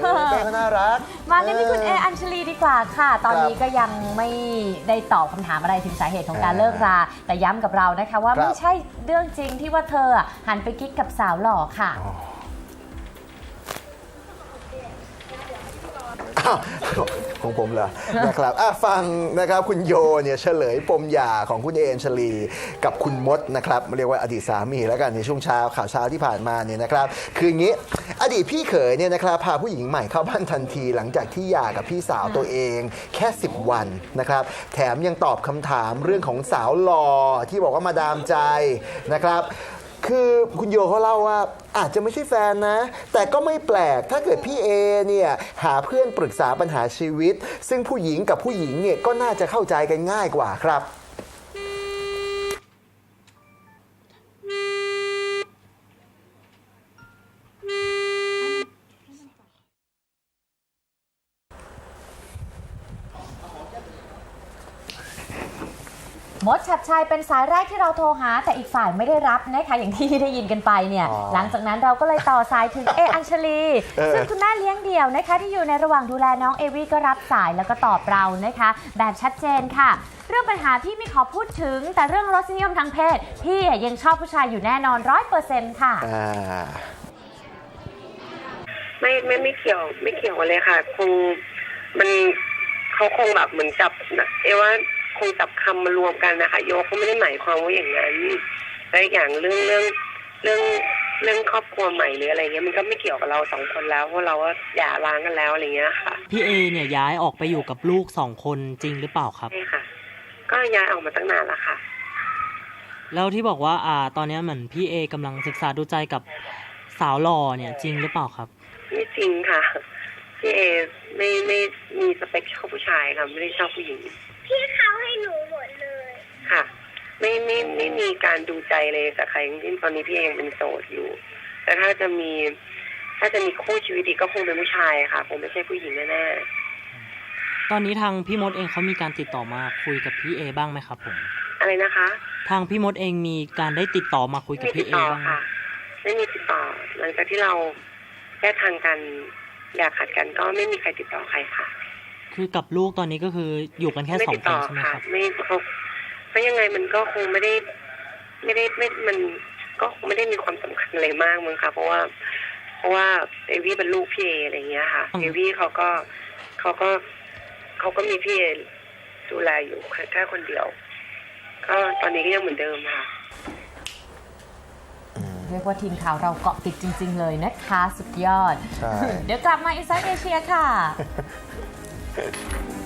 เต้ก็น่ารัก มากันที่คุณเออัญชลีดีกว่าค่ะ ตอนนี้ก็ยังไม่ได้ตอบคำถามอะไรถึงสาเหตุของการเลิกรา แต่ย้ำกับเรานะคะว่าไม่ใช่เรื่องจริงที่ว่าเธอหันไปกิ๊กกับสาวหล่อค่ะ ของผมเหรอ นะครับอะฟังนะครับคุณโยเนี่ยเฉลยปมหย่าของคุณเออัญชลีกับคุณมดนะครับเรียกว่าอดีตสามีแล้วกันในช่วงเช้าข่าวเช้าที่ผ่านมาเนี่ยนะครับคืออย่างนี้อดีตพี่เขยเนี่ยนะครับพาผู้หญิงใหม่เข้าบ้านทันทีหลังจากที่หย่ากับพี่สาวตัวเองแค่ 10 วันนะครับแถมยังตอบคำถามเรื่องของสาวหล่อที่บอกว่ามาดามใจนะครับ คือคุณโยเขาเล่าว่าอาจจะไม่ใช่แฟนนะ แต่ก็ไม่แปลกถ้าเกิดพี่เอเนี่ยหาเพื่อนปรึกษาปัญหาชีวิต ซึ่งผู้หญิงกับผู้หญิงเนี่ยก็น่าจะเข้าใจกันง่ายกว่าครับ มดชัดชัยเป็นสายแรกที่เราโทรหา แต่อีกฝ่ายไม่ได้รับนะคะอย่างที่ได้ยินกันไปเนี่ยอ๋อหลังจากนั้นเราก็เลยต่อสายถึงเออัญชลีเออ ซึ่งคุณแม่เลี้ยงเดี่ยวนะคะ ที่อยู่ในระหว่างดูแลน้องเอวี่ก็รับสายแล้วก็ตอบเรานะคะ แบบชัดเจนค่ะ เรื่องปัญหาพี่ไม่ขอพูดถึง แต่เรื่องรสนิยมทางเพศ พี่ยังชอบผู้ชายอยู่แน่นอนร้อยเปอร์เซ็นต์ค่ะ อ่า ไม่ไม่ไม่เกี่ยวไม่เกี่ยวกันเลยค่ะ คงมันเขาคงแบบเหมือนจับนะเอว่า คงจับคำมารวมกันนะคะ โยเขาไม่ได้หมายความว่าอย่างนั้นและอีกอย่างเรื่องเรื่องเรื่องเรื่องครอบครัวใหม่หรืออะไรเงี้ยมันก็ไม่เกี่ยวกับเราสองคนแล้วเพราะเราก็หย่าร้างกันแล้วอะไรเงี้ยค่ะ พี่เอเนี่ยย้ายออกไปอยู่กับลูกสองคนจริงหรือเปล่าครับใช่ค่ะ ก็ย้ายออกมาตั้งนานแล้วค่ะ แล้วที่บอกว่าอ่า ตอนเนี้ยเหมือนพี่เอกำลังศึกษาดูใจกับสาวหล่อเนี่ยจริงหรือเปล่าครับไม่จริงค่ะพี่เอไม่ไม่มีสเปคชอบผู้ชายค่ะไม่ได้ชอบผู้หญิง พี่เขาให้หนูหมดเลยค่ะ ไม่ไม่ไม่มีการดูใจเลยกับใครทั้งสิ้นตอนนี้พี่เองเป็นโสดอยู่ แต่ถ้าจะมี ถ้าจะมีคู่ชีวิตอีกก็คงเป็นผู้ชายค่ะคงไม่ใช่ผู้หญิงแน่ตอนนี้ทางพี่มดเองเขามีการติดต่อมาคุยกับพี่เอบ้างไหมครับผม ๆอะไรนะคะทางพี่มดเองมีการได้ติดต่อมาคุยกับไม่ติพี่ดเอต่อบ้างไหมค่ะ ไม่มีติดต่อ หลังจากที่เราแยกทางกันอยากขัดกันก็ไม่มีใครติดต่อใครค่ะ คือกับลูกตอนนี้ก็คืออยู่กันแค่ไม่สอติงดคต่นอใช่ไหมค่ะครับไม่เขาเพราะยังไงมันก็คงไม่ได้ ไม่ได้ไม่มันก็คงไม่ได้มีความสำคัญอะไรมากมั้งค่ะเพราะว่า เพราะว่าเอวี่เป็นลูกพี่เออะไรอย่างเงี้ยค่ะอืมเอวี่เขาก็เขาก็เขาก็มีพี่เอดูแลอยู่แค่แค่คนเดียว ก็ตอนนี้ก็ยังเหมือนเดิมค่ะเรียกว่าทีมข่าวเราเกาะติดจริง ๆ เลยนะคะ สุดยอดใช่เดี๋ยวกลับมาอินไซต์เอเชียค่ะ head.